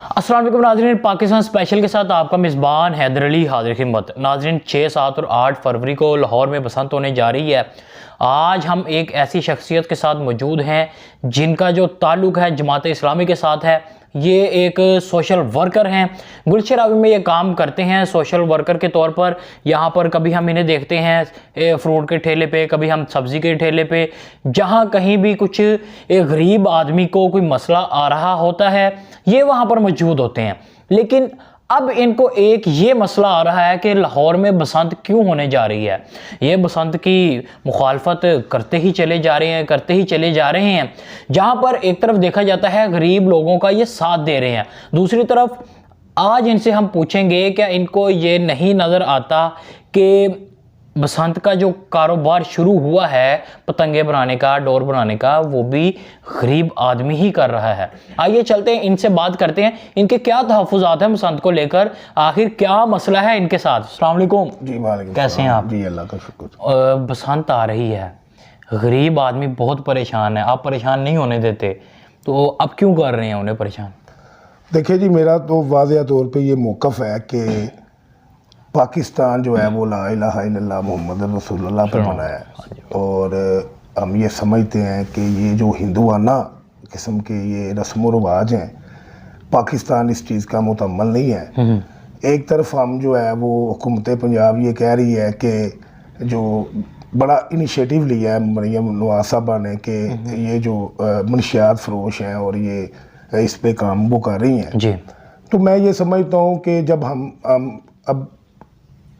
السلام علیکم ناظرین، پاکستان اسپیشل کے ساتھ آپ کا مزبان حیدر علی حاضر خدمت۔ ناظرین، چھ سات اور آٹھ فروری کو لاہور میں بسنت ہونے جا رہی ہے۔ آج ہم ایک ایسی شخصیت کے ساتھ موجود ہیں جن کا جو تعلق ہے جماعت اسلامی کے ساتھ ہے۔ یہ ایک سوشل ورکر ہیں۔ گلشراوی میں یہ کام کرتے ہیں سوشل ورکر کے طور پر۔ یہاں پر کبھی ہم انہیں دیکھتے ہیں فروٹ کے ٹھیلے پہ، کبھی ہم سبزی کے ٹھیلے پہ۔ جہاں کہیں بھی کچھ ایک غریب آدمی کو کوئی مسئلہ آ رہا ہوتا ہے، یہ وہاں پر موجود ہوتے ہیں۔ لیکن اب ان کو ایک یہ مسئلہ آ رہا ہے کہ لاہور میں بسنت کیوں ہونے جا رہی ہے؟ یہ بسنت کی مخالفت کرتے ہی چلے جا رہے ہیں، کرتے ہی چلے جا رہے ہیں۔ جہاں پر ایک طرف دیکھا جاتا ہے غریب لوگوں کا یہ ساتھ دے رہے ہیں۔ دوسری طرف آج ان سے ہم پوچھیں گے کہ ان کو یہ نہیں نظر آتا کہ بسنت کا جو کاروبار شروع ہوا ہے پتنگے بنانے کا ڈور بنانے کا وہ بھی غریب آدمی ہی کر رہا ہے۔ آئیے چلتے ہیں ان سے بات کرتے ہیں۔ ان کے کیا تحفظات ہیں بسنت کو لے کر؟ آخر کیا مسئلہ ہے ان کے ساتھ؟ السلام علیکم۔ جی وعلیکم کیسے ہیں۔ آپ؟ جی اللہ کا شکر۔ بسنت آ رہی ہے۔ غریب آدمی بہت پریشان ہے۔ آپ پریشان نہیں ہونے دیتے۔ تو اب کیوں کر رہے ہیں انہیں پریشان؟ دیکھیں جی میرا تو واضح طور پہ یہ موقف ہے کہ پاکستان جو ہے وہ لا الہ الا اللہ محمد رسول اللہ پر بنا ہے۔ اور ہم یہ سمجھتے ہیں کہ یہ جو ہندوانہ قسم کے یہ رسم و رواج ہیں پاکستان اس چیز کا متعمل نہیں ہے۔ ایک طرف ہم جو ہے وہ حکومت پنجاب یہ کہہ رہی ہے کہ جو بڑا انیشیٹو لیا ہے مریم نواز صاحبہ نے کہ یہ جو منشیات فروش ہیں اور یہ اس پہ کام وہ کر رہی ہیں۔ جی۔ تو میں یہ سمجھتا ہوں کہ جب ہم اب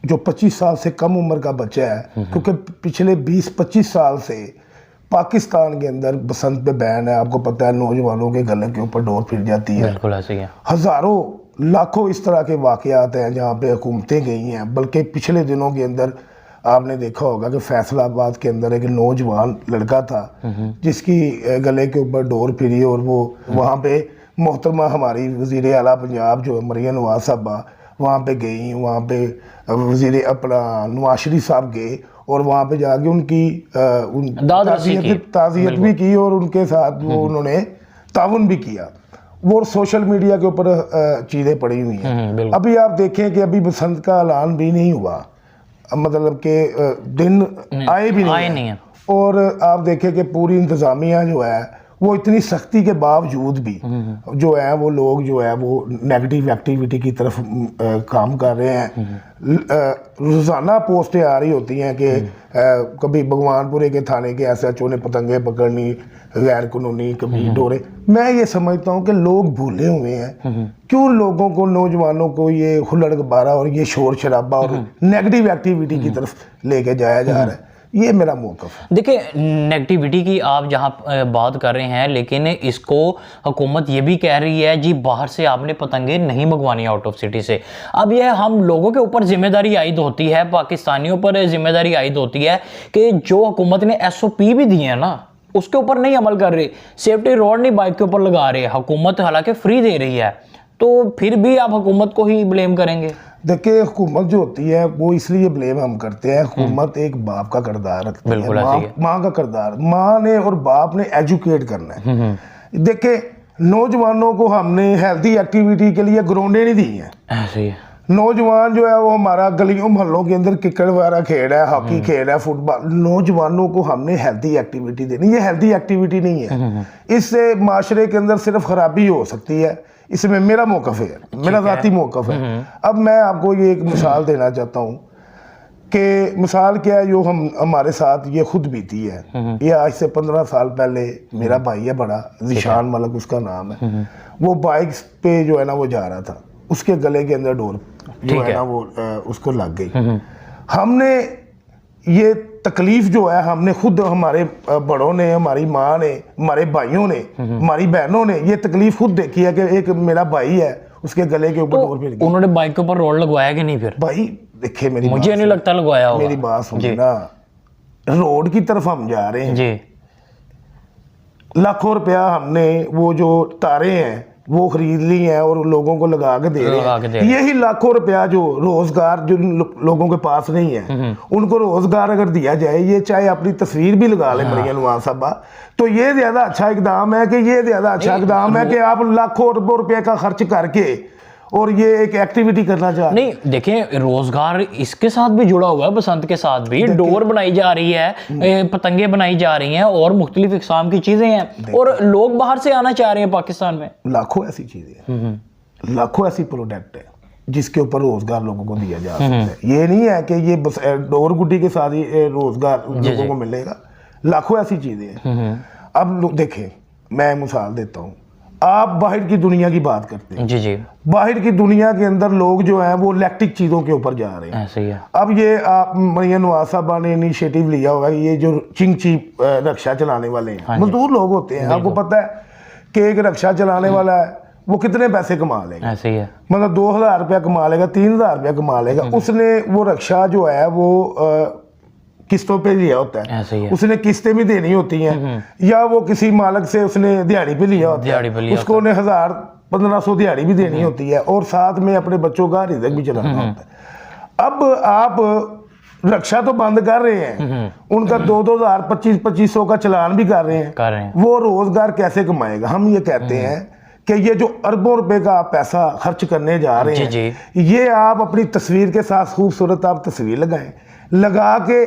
جو پچیس سال سے کم عمر کا بچہ ہے کیونکہ پچھلے بیس پچیس سال سے پاکستان کے اندر بسنت پہ بین ہے۔ آپ کو پتہ ہے نوجوانوں کے گلے کے اوپر ڈور پھر جاتی ہے۔ ہزاروں لاکھوں اس طرح کے واقعات ہیں جہاں پہ حکومتیں گئی ہیں۔ بلکہ پچھلے دنوں کے اندر آپ نے دیکھا ہوگا کہ فیصلہ آباد کے اندر ایک نوجوان لڑکا تھا جس کی گلے کے اوپر ڈور پھری اور وہ وہاں پہ محترمہ ہماری وزیر اعلیٰ پنجاب جو ہے مریم نواز صاحبہ وہاں پہ گئیں وہاں پہ وزیر اپنا نواز شریف صاحب گئے اور وہاں پہ جا کے ان کی۔ تعزیت بھی کی۔ اور ان کے ساتھ وہ انہوں نے تعاون بھی کیا۔ وہ سوشل میڈیا کے اوپر چیزیں پڑی ہوئی ہیں۔ ابھی آپ دیکھیں کہ ابھی بسنت کا اعلان بھی نہیں ہوا۔ مطلب کہ دن آئے بھی نہیں نہیں ہیں۔ ہیں۔ اور آپ دیکھیں کہ پوری انتظامیہ جو ہے وہ اتنی سختی کے باوجود بھی جو ہے وہ لوگ جو ہے وہ نیگیٹو ایکٹیویٹی کی طرف کام کر رہے ہیں۔ روزانہ پوسٹیں آ رہی ہوتی ہیں کہ کبھی بھگوان پورے کے تھانے کے ایس ایچ او نے پتنگیں پکڑنی غیر قانونی کبھی ڈورے۔ میں یہ سمجھتا ہوں کہ لوگ بھولے ہوئے ہیں۔ کیوں لوگوں کو نوجوانوں کو یہ ہلڑ گبارہ اور یہ شور شرابہ اور نیگیٹو ایکٹیویٹی کی طرف لے کے جایا جا رہا ہے؟ یہ میرا موقف ہے۔ دیکھیں نیگٹیوٹی کی آپ جہاں بات کر رہے ہیں، لیکن اس کو حکومت یہ بھی کہہ رہی ہے جی باہر سے آپ نے پتنگیں نہیں منگوانی آؤٹ آف سٹی سے۔ اب یہ ہم لوگوں کے اوپر ذمہ داری عائد ہوتی ہے، پاکستانیوں پر ذمہ داری عائد ہوتی ہے کہ جو حکومت نے ایس او پی بھی دی ہے نا، اس کے اوپر نہیں عمل کر رہی سیفٹی روڈ نہیں بائک کے اوپر لگا رہے، حکومت حالانکہ فری دے رہی ہے۔ تو پھر بھی آپ حکومت کو ہی بلیم کریں گے؟ دیکھیں حکومت جو ہوتی ہے وہ اس لیے بلیم ہم کرتے ہیں۔ حکومت ایک باپ کا کردار رکھتی ہے۔ ماں کا کردار۔ ماں نے اور باپ نے ایجوکیٹ کرنا ہے۔ دیکھیں نوجوانوں کو ہم نے ہیلتھی ایکٹیویٹی کے لیے گراؤنڈیں نہیں دی ہیں۔ نوجوان جو ہے وہ ہمارا گلیوں محلوں کے اندر کرکٹ وغیرہ کھیل ہے ہاکی کھیل ہے فٹ بال نوجوانوں کو ہم نے ہیلتھی ایکٹیویٹی دینی۔ یہ ہیلتھی ایکٹیویٹی نہیں ہے۔ اس سے معاشرے کے اندر صرف خرابی ہو سکتی ہے۔ اس میں میرا موقف ہے میرا ذاتی موقف ہے۔ اب میں آپ کو یہ ایک مثال دینا چاہتا ہوں کہ مثال کیا ہے جو ہم ہمارے ساتھ یہ خود بیتی ہے۔ یہ آج سے پندرہ سال پہلے میرا بھائی ہے بڑا ذیشان ملک اس کا نام ہے۔ وہ بائک پہ جو ہے نا وہ جا رہا تھا۔ اس کے گلے کے اندر ڈور جو ہے نا وہ اس کو لگ گئی۔ ہم نے یہ تکلیف جو ہے ہم نے خود ہمارے بڑوں نے ہماری ماں نے ہمارے بھائیوں نے ہماری بہنوں نے یہ تکلیف خود دیکھی ہے کہ ایک میرا بھائی ہے اس کے گلے کے اوپر ڈور پھر انہوں نے بائک کے اوپر روڈ لگوایا کہ نہیں پھر؟ بھائی دیکھے میری مجھے نہیں لگتا لگوایا میری ہوگا بات سنیں نا۔ روڈ کی طرف ہم جا رہے ہیں۔ جی۔ لاکھوں روپیہ ہم نے وہ جو تارے ہیں وہ خرید لی ہیں اور لوگوں کو لگا کے دے رہے ہیں۔ یہی لاکھوں روپیہ جو روزگار جن لوگوں کے پاس نہیں ہے ان کو روزگار اگر دیا جائے یہ چاہے اپنی تصویر بھی لگا لیں مریم نواز صاحبہ تو یہ زیادہ اچھا اقدام ہے کہ یہ زیادہ اچھا اقدام ہے کہ آپ لاکھوں روپے کا خرچ کر کے اور یہ ایک ایکٹیویٹی کرنا چاہ نہیں دیکھیں روزگار اس کے ساتھ بھی جڑا ہوا ہے بسنت کے ساتھ بھی۔ ڈور بنائی جا رہی ہے پتنگیں بنائی جا رہی ہیں اور مختلف اقسام کی چیزیں ہیں۔ اور لوگ باہر سے آنا چاہ رہے ہیں پاکستان میں۔ لاکھوں ایسی چیزیں ہیں۔ لاکھوں ایسی پروڈکٹ ہیں جس کے اوپر روزگار لوگوں کو دیا جا سکتا ہے۔ یہ نہیں ہے کہ یہ ڈور گٹی کے ساتھ ہی روزگار جی، لوگوں جی۔ کو ملے گا۔ لاکھوں ایسی چیزیں ہیں۔ اب دیکھیں میں مثال دیتا ہوں۔ آپ باہر کی دنیا کی بات کرتے ہیں۔ جی جی۔ باہر کی دنیا کے اندر لوگ جو ہیں وہ الیکٹرک چیزوں کے اوپر جا رہے ہیں۔ اب یہ آپ مریا نواز صاحبہ نے انیشیٹو لیا ہوگا یہ جو چنگ چیپ رکشہ چلانے والے ہیں۔ مزدور لوگ ہوتے ہیں۔ آپ کو پتہ ہے کہ ایک رکشہ چلانے والا ہے وہ کتنے پیسے کما لے گا۔ مطلب دو ہزار روپیہ کما لے گا تین ہزار روپیہ کما لے گا۔ اس نے وہ رکشہ جو ہے وہ قسطوں پہ لیا ہوتا ہے اس نے قسطیں بھی دینی ہوتی ہیں یا وہ کسی مالک سے اس نے دیاری پہ لیا ہوتا ہے اس کو انہیں ہزار پندرہ سو دیاری بھی دینی ہوتی ہے اور ساتھ میں اپنے بچوں کا رزق بھی چلانا ہوتا ہے اب آپ رکشہ تو بند کر رہے ہیں ان کا دو دو ہزار پچیس پچیس سو کا چلان بھی کر رہے ہیں وہ روزگار کیسے کمائے گا ہم یہ کہتے ہیں کہ یہ جو اربوں روپے کا آپ پیسہ خرچ کرنے جا رہے ہیں یہ آپ اپنی تصویر کے ساتھ خوبصورت آپ تصویر لگائیں لگا کے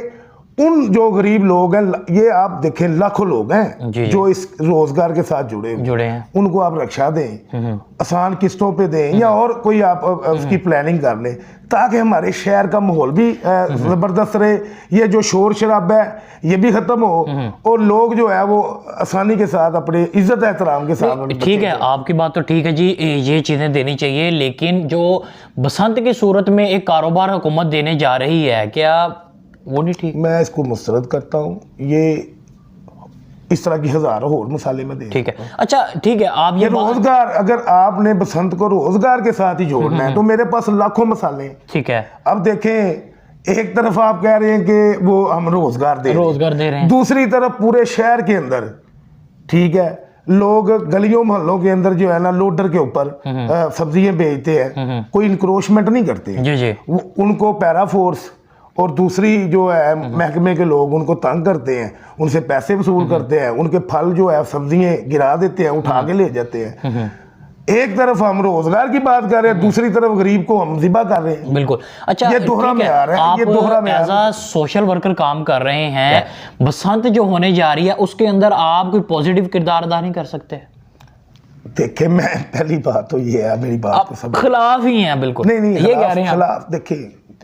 ان جو غریب لوگ ہیں یہ آپ دیکھیں لاکھوں لوگ ہیں جی، جی۔ جو اس روزگار کے ساتھ جڑے جڑے ہیں۔ ان کو آپ رکشا دیں آسان قسطوں پہ دیں یا اور کوئی آپ اس کی پلاننگ کر لیں تاکہ ہمارے شہر کا ماحول بھی زبردست رہے۔ یہ جو شور شراب ہے یہ بھی ختم ہو۔ اور لوگ جو ہے وہ آسانی کے ساتھ اپنے عزت احترام کے ساتھ ٹھیک ہے آپ کی بات تو ٹھیک ہے جی یہ چیزیں دینی چاہیے لیکن جو بسنت کی صورت میں ایک کاروبار حکومت دینے جا رہی ہے کیا وہ نہیں ٹھیک۔ میں اس کو مسترد کرتا ہوں۔ یہ اس طرح کی ہزاروں اور مسالے میں دے ٹھیک ہے۔ اچھا ٹھیک ہے آپ یہ روزگار اگر آپ نے بسنت کو روزگار کے ساتھ ہی جوڑنا ہے تو میرے پاس لاکھوں مسالے ٹھیک ہے۔ اب دیکھیں ایک طرف آپ کہہ رہے ہیں کہ وہ ہم روزگار دے روزگار دے رہے ہیں۔ دوسری طرف پورے شہر کے اندر ٹھیک ہے لوگ گلیوں محلوں کے اندر جو ہے نا لوڈر کے اوپر سبزیاں بیچتے ہیں۔ کوئی انکروچمنٹ نہیں کرتے۔ جی، جی۔ ان کو پیرا فورس اور دوسری جو ہے محکمے کے لوگ ان کو تنگ کرتے ہیں ان سے پیسے وصول کرتے ہیں ان کے پھل جو ہے سبزیاں گرا دیتے ہیں اٹھا کے لے جاتے ہیں۔ ایک طرف ہم روزگار کی بات کر رہے ہیں دوسری طرف غریب کو ہم ذبح کر رہے ہیں۔ بالکل۔ اچھا یہ دوہرا میں آ ہے یہ دوہرا سوشل ورکر کام کر رہے ہیں بسنت جو ہونے جا رہی ہے اس کے اندر آپ کوئی پوزیٹیو کردار ادا نہیں کر سکتے؟ دیکھیں میں پہلی بات تو یہ ہے میری بات خلاف ہی ہیں بالکل۔ نہیں نہیں یہ کہہ رہے ہیں خلاف۔ دیکھیں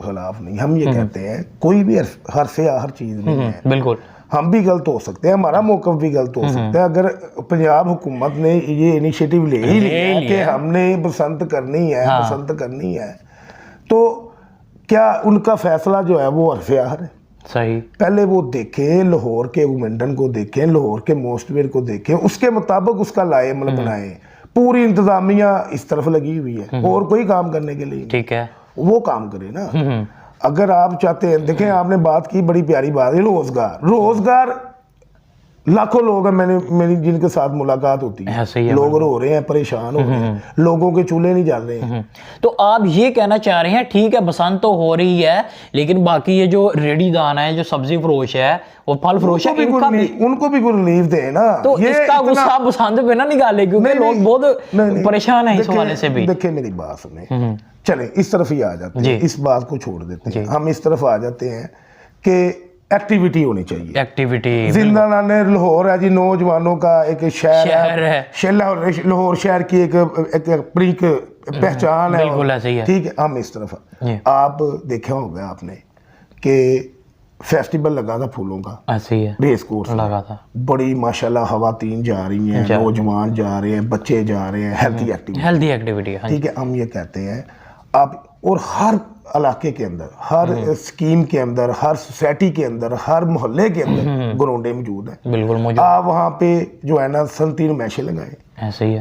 خلاف نہیں ہم یہ کہتے ہیں کوئی بھی حرف یا ہر چیز نہیں ہے۔ بالکل۔ ہم بھی غلط ہو سکتے ہیں ہمارا موقف بھی غلط ہو سکتا ہے۔ اگر پنجاب حکومت نے یہ انیشیٹو لے ہی لیا کہ ہم نے بسنت کرنی ہے ہاں۔ بسنت کرنی ہے تو کیا ان کا فیصلہ جو ہے وہ حرف آہر ہے؟ صحیح۔ پہلے وہ دیکھیں لاہور کے وومنڈن کو دیکھیں لاہور کے موسٹ ویئر کو دیکھیں اس کے مطابق اس کا لائے عمل بنائیں۔ پوری انتظامیہ اس طرف لگی ہوئی ہے اور کوئی کام کرنے کے لیے ٹھیک ہے۔ وہ کام کرے نا۔ اگر آپ چاہتے ہیں دیکھیں آپ نے بات کی بڑی پیاری بات ہے روزگار۔ روزگار لاکھوں لوگ ہیں میں نے میری جن کے ساتھ ملاقات ہوتی ہے۔ ہاں، لوگ رو رہے ہیں پریشان ہو رہے ہیں۔ لوگوں کے چولے نہیں جل رہے۔ ہیں تو آپ یہ کہنا چاہ رہے ہیں ٹھیک ہے بسان تو ہو رہی ہے لیکن باقی یہ جو ریڈی دانا ہے جو سبزی فروش ہے وہ پھل فروش ہے ان کو بھی ریلیف دیں نا۔ تو اس کا غصہ بسنت پہ نہ نکالے کیونکہ لوگ بہت پریشان ہیں اس حوالے سے بھی۔ دیکھیں میری بات سنیں۔ چلیں اس طرف ہی آ جاتے جی۔ ہیں اس بات کو چھوڑ دیتے جی۔ ہیں۔ ہم اس طرف آ جاتے ہیں کہ ایکٹیویٹی ہونی چاہیے۔ ایکٹیویٹی زندہ نانے لاہور ہے جی نوجوانوں کا ایک شہر ہے۔ لاہور شہر کی ایک ایک پہچان ہے۔ ٹھیک ہے ہم اس طرف جی۔ آپ دیکھا ہوگا آپ نے کہ فیسٹیول لگا تھا پھولوں کا۔ Race course. لگا تھا۔ بڑی ماشاءاللہ خواتین جا رہی ہیں نوجوان جا رہے ہیں بچے جا رہے ہیں ہیلتھی ایکٹیویٹی ہیلتھی ایکٹیویٹی ٹھیک ہے ہم یہ کہتے ہیں آپ اور ہر علاقے کے اندر ہر سکیم کے اندر ہر سوسائٹی کے اندر ہر محلے کے اندر گرونڈے موجود ہیں۔ بالکل آپ وہاں پہ جو ہے نا سنتی نمائشیں لگائیں۔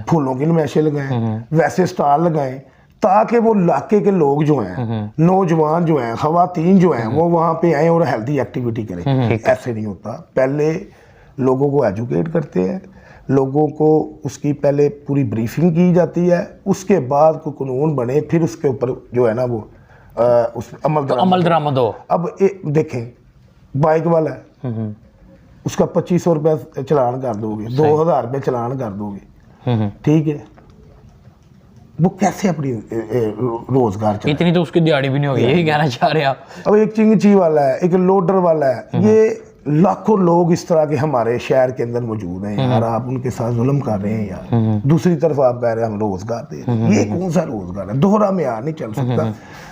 پھولوں کی نمائشیں لگائیں۔ ویسے سٹال لگائیں۔ تاکہ وہ علاقے کے لوگ جو ہیں نوجوان جو ہیں خواتین جو ہیں وہ وہاں پہ آئیں اور ہیلدی ایکٹیویٹی کریں۔ ایسے نہیں ہوتا۔ پہلے لوگوں کو ایجوکیٹ کرتے ہیں لوگوں کو اس کی پہلے پوری بریفنگ کی جاتی ہے اس کے بعد کوئی قانون بنے پھر اس کے اوپر جو ہے نا وہ اس عمل درآمد عمل درآمد ہو۔ اب دیکھیں بائک والا ہے۔ اس کا پچیس سو روپیہ چلان کر دو گے دو ہزار روپے چلان کر دو گے۔ ٹھیک ہے۔ وہ کیسے اپنی روزگار چلائے اتنی تو اس کی دیاری بھی نہیں ہوگی یہی یعنی کہنا چاہ رہے آپ۔ اب ایک چنگچی والا ہے ایک لوڈر والا ہے یہ لاکھوں لوگ اس طرح کے ہمارے شہر کے اندر موجود ہیں یار آپ ان کے ساتھ ظلم کر رہے ہیں یار۔ دوسری طرف آپ کہہ رہے ہیں ہم روزگار دے رہے ہیں۔ یہ کون سا روزگار ہے؟ دوہرا معیار نہیں چل سکتا۔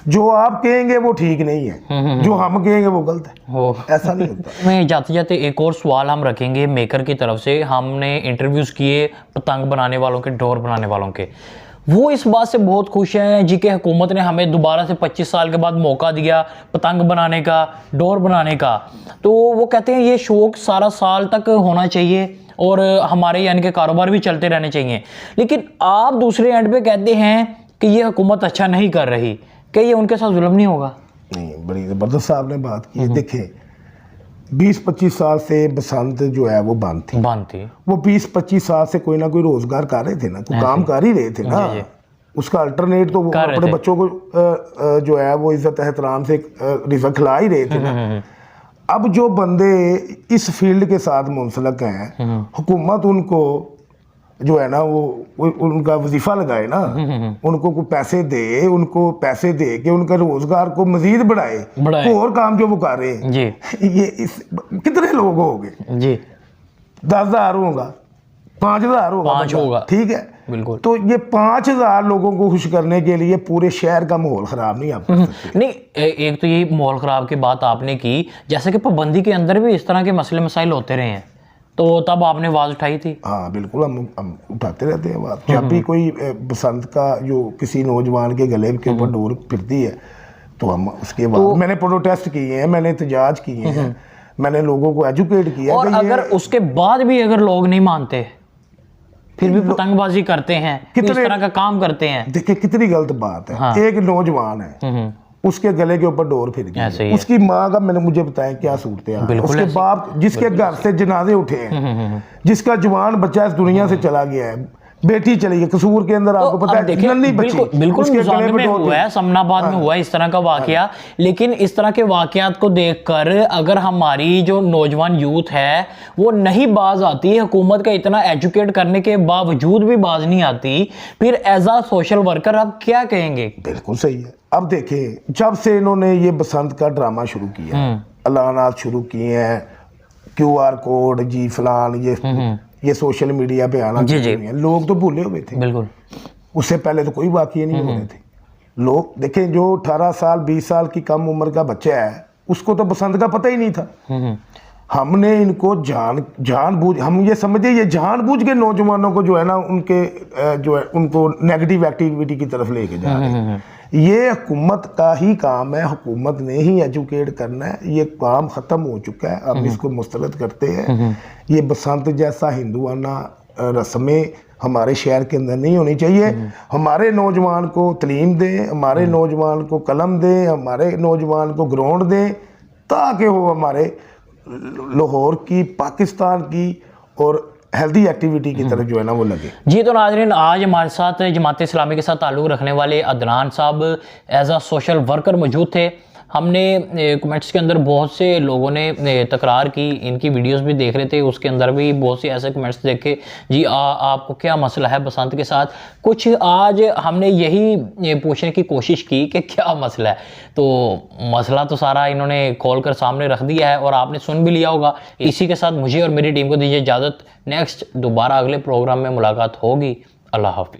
جو آپ کہیں گے وہ ٹھیک نہیں ہے۔ جو ہم کہیں گے وہ غلط ہے۔ ایسا نہیں ہوتا۔ میں جاتے جاتے ایک اور سوال ہم رکھیں گے میکر کی طرف سے۔ ہم نے انٹرویوز کیے پتنگ بنانے والوں کے ڈور بنانے والوں کے۔ وہ اس بات سے بہت خوش ہیں جی کہ حکومت نے ہمیں دوبارہ سے پچیس سال کے بعد موقع دیا پتنگ بنانے کا ڈور بنانے کا۔ تو وہ کہتے ہیں یہ شوق سارا سال تک ہونا چاہیے اور ہمارے یعنی کہ کاروبار بھی چلتے رہنے چاہیے۔ لیکن آپ دوسرے اینڈ پہ کہتے ہیں کہ یہ حکومت اچھا نہیں کر رہی۔ کہ یہ ان کے ساتھ ظلم نہیں ہوگا؟ نہیں بڑی زبردست صاحب نے بات کی۔ دیکھیں بیس پچیس سال سے بسنت جو ہے وہ بند تھی۔ باندھتی وہ بیس پچیس سال سے کوئی نہ کوئی روزگار کر رہے تھے نا کوئی کام کر ہی رہے تھے نا۔ اس کا الٹرنیٹ تو اپنے۔ بچوں کو جو ہے وہ عزت احترام سے رزق کھلا ہی رہے تھے نا۔ اب جو بندے اس فیلڈ کے ساتھ منسلک ہیں حکومت ان کو جو ہے نا وہ ان کا وظیفہ لگائے نا۔ ان کو کوئی پیسے دے ان کو پیسے دے کے ان کا روزگار کو مزید بڑھائے۔ اور کام جو وہ کر رہے ہیں جی۔ یہ اس کتنے لوگ ہو گئے؟ جی۔ دس ہزار ہوگا پانچ ہزار ہوگا۔ ٹھیک ہے؟ بالکل۔ تو یہ پانچ ہزار لوگوں کو خوش کرنے کے لیے پورے شہر کا ماحول خراب نہیں آپ نہیں ایک تو یہ ماحول خراب کی بات آپ نے کی۔ جیسے کہ پابندی کے اندر بھی اس طرح کے مسئلے مسائل ہوتے رہے ہیں۔ تو تب آپ نے آواز اٹھائی تھی؟ ہاں بالکل ہم ہم اٹھاتے رہتے ہیں بات جب بھی کوئی بسنت کا جو کسی نوجوان کے گلے کے اوپر ڈور پھرتی ہے تو ہم اس کے بعد میں نے پروٹیسٹ کیے ہیں میں نے احتجاج کیے ہیں۔ میں نے لوگوں کو ایجوکیٹ کیا اور اگر اس کے بعد بھی اگر لوگ نہیں مانتے پھر بھی پتنگ بازی کرتے ہیں اس طرح کا کام کرتے ہیں۔ دیکھیں کتنی غلط بات ہے۔ ایک نوجوان ہے اس کے گلے کے اوپر ڈور پھر گئی ہی اس کی ماں کا میں نے مجھے بتایا کیا صورت ہے۔ اس کے باپ جس کے گھر سے جنازے اٹھے ہیں جس کا جوان بچہ اس دنیا سے چلا گیا ہے۔ بیٹی چلی گئی قصور کے اندر آپ کو پتا ہے ننھی بچی بالکل میں ہوا ہے سمنا آباد میں ہوا ہے اس طرح کا واقعہ۔ لیکن اس طرح کے واقعات کو دیکھ کر اگر ہماری جو نوجوان یوتھ ہے وہ نہیں باز آتی حکومت کا اتنا ایجوکیٹ کرنے کے باوجود بھی باز نہیں آتی پھر ایز اے سوشل ورکر آپ کیا کہیں گے؟ بالکل صحیح ہے۔ اب دیکھیں جب سے انہوں نے یہ بسنت کا ڈرامہ شروع کیا اعلانات شروع کیے ہیں کیو آر کوڈ جی فلان یہ یہ سوشل میڈیا پہ آنا جی، جی۔ لوگ تو بھولے ہوئے تھے۔ بالکل۔ اس سے پہلے تو کوئی واقعے نہیں ہو رہے تھے۔ لوگ دیکھیں جو اٹھارہ سال بیس سال کی کم عمر کا بچہ ہے اس کو تو بسنت کا پتہ ہی نہیں تھا۔ ہم نے ان کو جان جان بوجھ ہم یہ سمجھے یہ جان بوجھ کے نوجوانوں کو جو ہے نا ان کے جو ہے ان کو نیگیٹو ایکٹیویٹی کی طرف لے کے جا رہے ہیں۔ یہ حکومت کا ہی کام ہے حکومت نے ہی ایجوکیٹ کرنا ہے یہ کام ختم ہو چکا ہے ہم اس کو مسترد کرتے ہیں۔ یہ بسنت جیسا ہندوانہ رسمیں ہمارے شہر کے اندر نہیں ہونی چاہیے۔ ہمارے نوجوان کو تعلیم دیں ہمارے نوجوان کو قلم دیں ہمارے نوجوان کو گراؤنڈ دیں تاکہ وہ ہمارے لاہور کی پاکستان کی اور ہیلدی ایکٹیویٹی کی طرف جو ہے نا وہ لگے۔ جی تو ناظرین، آج ہمارے ساتھ جماعت اسلامی کے ساتھ تعلق رکھنے والے عدنان صاحب ایز اے سوشل ورکر موجود تھے۔ ہم نے کمنٹس کے اندر بہت سے لوگوں نے تکرار کی، ان کی ویڈیوز بھی دیکھ رہے تھے، اس کے اندر بھی بہت سے ایسے کمنٹس دیکھے جی آپ کو کیا مسئلہ ہے بسنت کے ساتھ؟ کچھ آج ہم نے یہی پوچھنے کی کوشش کی کہ کیا مسئلہ ہے؟ تو مسئلہ تو سارا انہوں نے کھول کر سامنے رکھ دیا ہے اور آپ نے سن بھی لیا ہوگا۔ اسی کے ساتھ مجھے اور میری ٹیم کو دیجیے اجازت، نیکسٹ دوبارہ اگلے پروگرام میں ملاقات ہوگی۔ اللہ حافظ۔